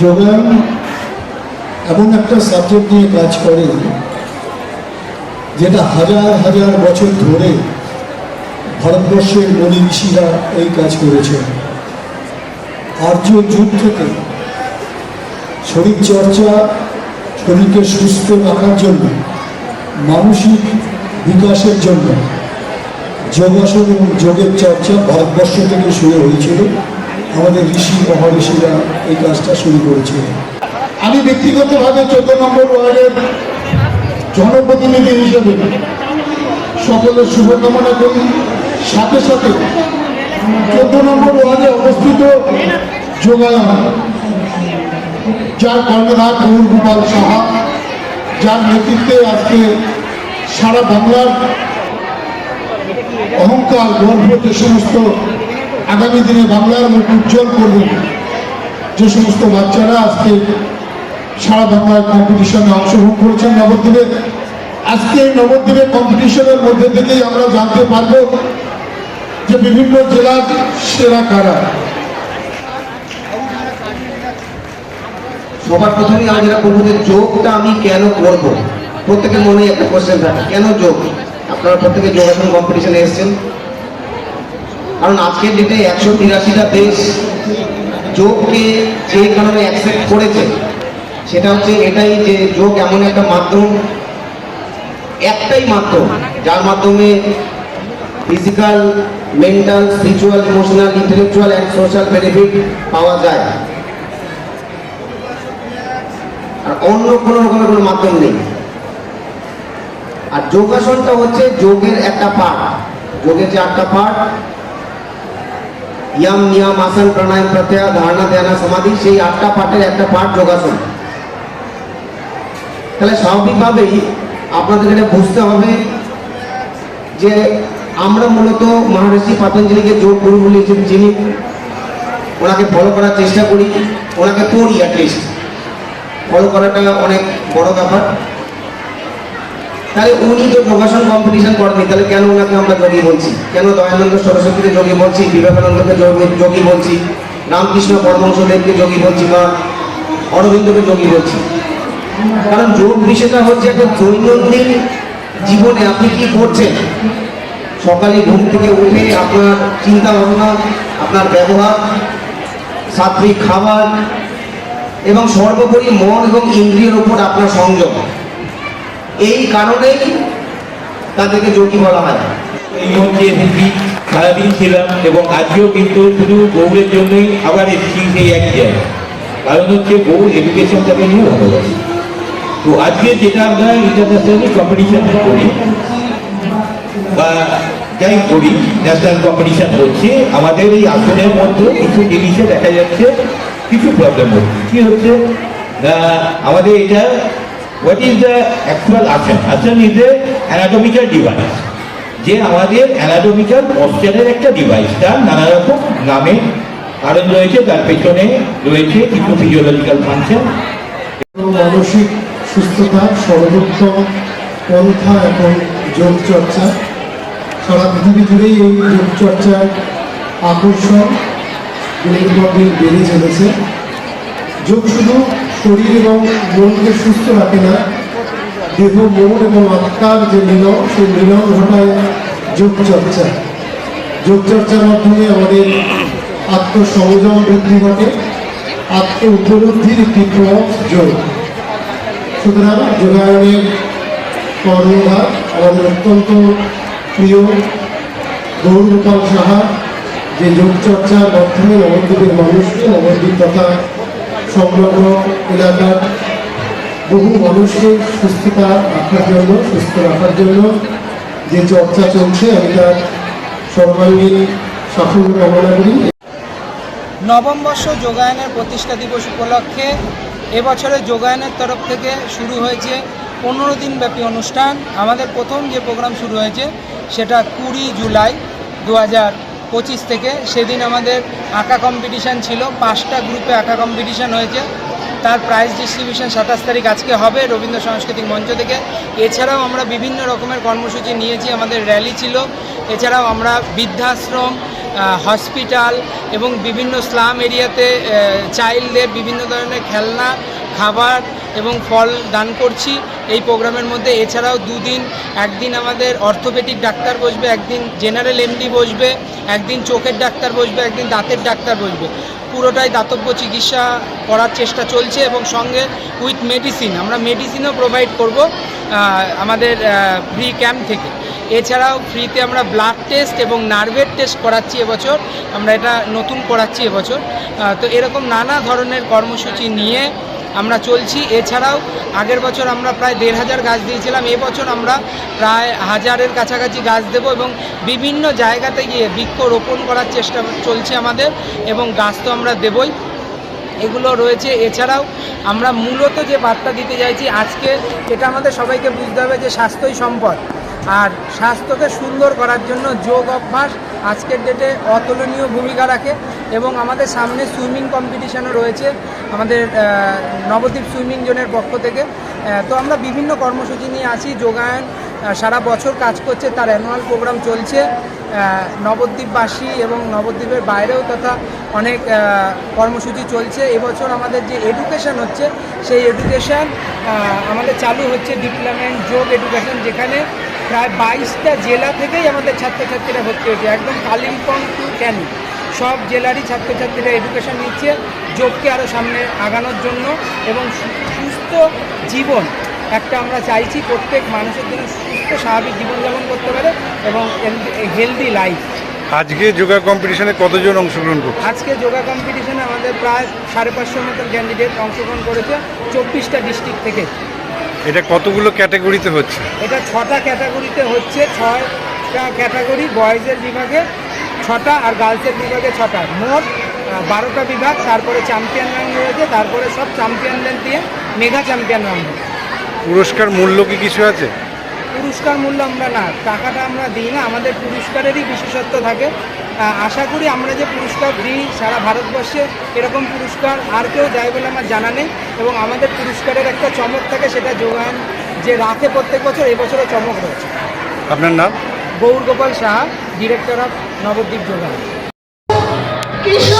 যোগায়ন এমন একটা সাবজেক্ট নিয়ে কাজ করে যেটা হাজার হাজার বছর ধরে ভারতবর্ষের মনি ঋষিরা এই কাজ করেছে। আর্য যুগ থেকে শরীর চর্চা শরীরকে সুস্থ রাখার জন্য, মানসিক বিকাশের জন্য যোগাসন এবং যোগের চর্চা ভারতবর্ষ থেকে শুরু হয়েছিল। আমাদের ঋষি মহারিষিরা এই কাজটা শুরু করেছিল আমি ব্যক্তিগতভাবে চোদ্দ নম্বর ওয়ার্ডের জনপ্রতিনিধি হিসেবে সকলের শুভকামনা করি। সাথে সাথে চোদ্দ নম্বর ওয়ার্ডে অবস্থিত যোগায়ন যার কর্ণধার গৌর গোপাল সাহা, যার নেতৃত্বে আজকে সারা বাংলার অহংকার গর্ব যে সমস্ত আগামী দিনে বাংলার মুখ উজ্জ্বল করবেন যে সমস্ত বাচ্চারা আজকে সারা বাংলার কম্পিটিশনে অংশগ্রহণ করেছেন নবদ্বীপে, আজকে এই নবদ্বীপের কম্পিটিশনের মধ্যে থেকেই আমরা জানতে পারব যে বিভিন্ন জেলার সেরা কারা। সবার প্রথমে আমি যেটা বলব যে যোগটা আমি কেন করব? প্রত্যেকের মনে একটা কোশ্চেন থাকে, কেন যোগ? আপনারা প্রত্যেকে যোগাসন কম্পিটিশনে এসেছেন। কারণ আজকের ডেটে একশো তিরাশিটা দেশ যোগকে যে কারণে অ্যাকসেপ্ট করেছে, সেটা হচ্ছে এটাই যে যোগ এমন একটা মাধ্যম, একটাই মাধ্যম, যার মাধ্যমে physical mental spiritual emotional intellectual and social benefit পাওয়া যায়। আর অন্য কোনো রকমের কোনো মাধ্যম নেই। আর যোগাসনটা হচ্ছে যোগের একটা পার্ট যোগের যে আটটা পার্ট ইয়াম নিয়াম আসন প্রাণায়াম প্রত্যাহার ধারণা ধ্যানা সমাধি, সেই আটটা পার্টের একটা পার্ট যোগাসন। তাহলে স্বাভাবিকভাবেই আপনাদের এটা বুঝতে হবে যে আমরা মূলত মহারিষি পতঞ্জলিকে যোগ গুরু বলে চিনি ওনাকে ফলো করার চেষ্টা করি, ওনাকে পড়ি অ্যাটলিস্ট ফলো করাটা অনেক বড় ব্যাপার। তাহলে উনি তো যোগাসন কম্পিটিশন করেনি তাহলে কেন ওনাকে আমরা যোগী বলছি? কেন দয়ানন্দ সরস্বতীকে যোগী বলছি, বিবেকানন্দকে যোগী- বলছি, রামকৃষ্ণ পরমহংসদেবকে যোগী বলছি বা অরবিন্দকে যোগী বলছি? কারণ যোগ বিষয়টা হচ্ছে একটা দৈনন্দিন জীবনে আপনি কি করছেন? সকালে ঘুম থেকে উঠে আপনার চিন্তা ভাবনা আপনার ব্যবহার সাত্বিক খাবার এবং সর্বোপরি মন এবং ইন্দ্রিয়ের উপর আপনার সংযম। এই কারণেই তাদেরকে যোগী বলা হয় এই মঞ্চে এসেছি সারাদিন ছিলাম এবং আজকেও কিন্তু শুধু গৌড়ের জন্যই আবার এসেছি সেই এক জায়গায়। কারণ হচ্ছে গৌড় এডুকেশনটাকে নিয়ে ভালোবাসি। তো আজকে যেটা আমরা ইন্টারন্যাশনালি কম্পিটিশন করি, বা যাই করি ন্যাশনাল কম্পিটিশন হচ্ছে আমাদের এই আসনের মধ্যে কিছু জিনিসে দেখা যাচ্ছে, কিছু প্রবলেম হচ্ছে। কি হচ্ছে? আমাদের এটা হোয়াট ইজ দ্য অ্যাকচুয়াল আসন আসন ইজ এ অ্যানাটমিক্যাল ডিভাইস যে আমাদের অ্যানাটমিক্যাল পশ্চারের একটা ডিভাইস তার নানা রকম নামে কারণ রয়েছে, তার পেছনে রয়েছে কিছু ফিজিওলজিক্যাল ফাংশন মানসিক সুস্থতা সর্বোত্তম পন্থা এবং যোগ চর্চা সারা পৃথিবী জুড়েই এই যোগ চর্চার আকর্ষণ দিনের পর দিন বেড়ে চলেছে। যোগ শুধু শরীর এবং মনকে সুস্থ রাখে না। দেহ, মন এবং আত্মার যে মিলন, সেই মিলন ঘটায় যোগ চর্চা যোগ চর্চার মাধ্যমে আমাদের আত্মসংযম বৃদ্ধি ঘটে আত্ম উপলব্ধির একটি পথ যোগ। সুতরাং যোগায়নের কর্মধার আমাদের অত্যন্ত প্রিয় গৌরগোপাল সাহা, যে যোগ চর্চার মাধ্যমে নবদ্বীপের মানুষকে নবদ্বীপ তথা সংলগ্ন এলাকার বহু মানুষকে সুস্থতা রাখার জন্য, সুস্থ রাখার জন্য যে চর্চা চলছে, আমি তার সর্বাঙ্গীন সাফল্য কামনা করি। নবম বর্ষ যোগায়নের প্রতিষ্ঠা দিবস উপলক্ষে এবছরে যোগায়নের তরফ থেকে শুরু হয়েছে পনেরো দিনব্যাপী অনুষ্ঠান। আমাদের প্রথম যে প্রোগ্রাম শুরু হয়েছে, সেটা কুড়ি জুলাই দু হাজার পঁচিশ থেকে সেদিন আমাদের আঁকা কম্পিটিশান ছিল, পাঁচটা গ্রুপে আঁকা কম্পিটিশান হয়েছে। তার প্রাইজ ডিস্ট্রিবিউশন সাতাশ তারিখ আজকে হবে রবীন্দ্র সাংস্কৃতিক মঞ্চ থেকে। এছাড়াও আমরা বিভিন্ন রকমের কর্মসূচি নিয়েছি, আমাদের র্যালি ছিল। এছাড়াও আমরা বৃদ্ধাশ্রম হসপিটাল এবং বিভিন্ন স্লাম এরিয়াতে চাইল্ডদের বিভিন্ন ধরনের খেলনা, খাবার এবং ফল দান করছি। এই প্রোগ্রামের মধ্যে এছাড়াও দুদিন, একদিন আমাদের অর্থোপেডিক ডাক্তার বসবে, একদিন জেনারেল এমডি বসবে, একদিন চোখের ডাক্তার বসবে, একদিন দাঁতের ডাক্তার বসবে। পুরোটাই দাতব্য চিকিৎসা করার চেষ্টা চলছে এবং সঙ্গে উইথ মেডিসিন, আমরা মেডিসিনও প্রোভাইড করব আমাদের ফ্রি ক্যাম্প থেকে। এছাড়াও ফ্রিতে আমরা ব্লাড টেস্ট এবং নার্ভের টেস্ট করাচ্ছি এবছর, আমরা এটা নতুন করাচ্ছি এবছর। তো এরকম নানা ধরনের কর্মসূচি নিয়ে আমরা চলছি। এছাড়াও আগের বছর আমরা প্রায় দেড় হাজার গাছ দিয়েছিলাম, এবছর আমরা প্রায় হাজারের কাছাকাছি গাছ দেব এবং বিভিন্ন জায়গাতে গিয়ে বৃক্ষ রোপণ করার চেষ্টা চলছে আমাদের এবং গাছ তো আমরা দেবই। এগুলো রয়েছে। এছাড়াও আমরা মূলত যে বার্তা দিতে চাইছি, আজকে এটা আমাদের সবাইকে বুঝতে হবে যে স্বাস্থ্যই সম্পদ। আর স্বাস্থ্যকে সুন্দর করার জন্য যোগ অভ্যাস আজকের ডেটে অতুলনীয় ভূমিকা রাখে এবং আমাদের সামনে সুইমিং কম্পিটিশানও রয়েছে আমাদের নবদ্বীপ সুইমিং জোনের পক্ষ থেকে। তো আমরা বিভিন্ন কর্মসূচি নিয়ে আছি। যোগায়ন সারা বছর কাজ করছে, তার অ্যানুয়াল প্রোগ্রাম চলছে। নবদ্বীপবাসী এবং নবদ্বীপের বাইরেও তথা অনেক কর্মসূচি চলছে। এবছর আমাদের যে এডুকেশন হচ্ছে, সেই এডুকেশন আমাদের চালু হচ্ছে ডিপ্লোমেন্ট যোগ এডুকেশন যেখানে প্রায় বাইশটা জেলা থেকেই আমাদের ছাত্রছাত্রীরা ভর্তি হয়েছে। একদম কালিম্পং টু ক্যানি সব জেলারই ছাত্রছাত্রীরা এডুকেশন নিচ্ছে যোগকে আরও সামনে আগানোর জন্য এবং সুস্থ জীবন একটা আমরা চাইছি। প্রত্যেক মানুষের জন্য সুস্থ স্বাভাবিক জীবনযাপন করতে পারে এবং হেলদি লাইফ আজকে যোগা কম্পিটিশনে কতজন অংশগ্রহণ করছে? আজকে যোগা কম্পিটিশনে আমাদের প্রায় সাড়ে পাঁচশোর মতন ক্যান্ডিডেট অংশগ্রহণ করেছে চব্বিশটা ডিস্ট্রিক্ট থেকে। এটা কতগুলো ক্যাটাগরিতে হচ্ছে? এটা ছটা ক্যাটাগরিতে হচ্ছে ছয়টা ক্যাটাগরি বয়েজের বিভাগে ছটা আর গার্লসের বিভাগে ছটা। মোট বারোটা বিভাগ তারপরে চ্যাম্পিয়ন রাউন্ড রয়েছে তারপরে সব চ্যাম্পিয়নদের দিয়ে মেগা চ্যাম্পিয়ন রাউন্ড পুরস্কার মূল্য কি কিছু আছে? পুরস্কার মূল্য আমরা না টাকাটা আমরা দিই না আমাদের পুরস্কারেরই বিশেষত্ব থাকে। আশা করি আমরা যে পুরস্কার দিই সারা ভারতবর্ষে এরকম পুরস্কার আর কেউ দেয় বলে আমার জানা নেই এবং আমাদের পুরস্কারের একটা চমক থাকে সেটা যোগান যে রাতে প্রত্যেক বছর এবছরও চমক রয়েছে। আপনার নাম? গৌর গোপাল সাহা ডিরেক্টর অফ নবদ্বীপ যোগান। কেশব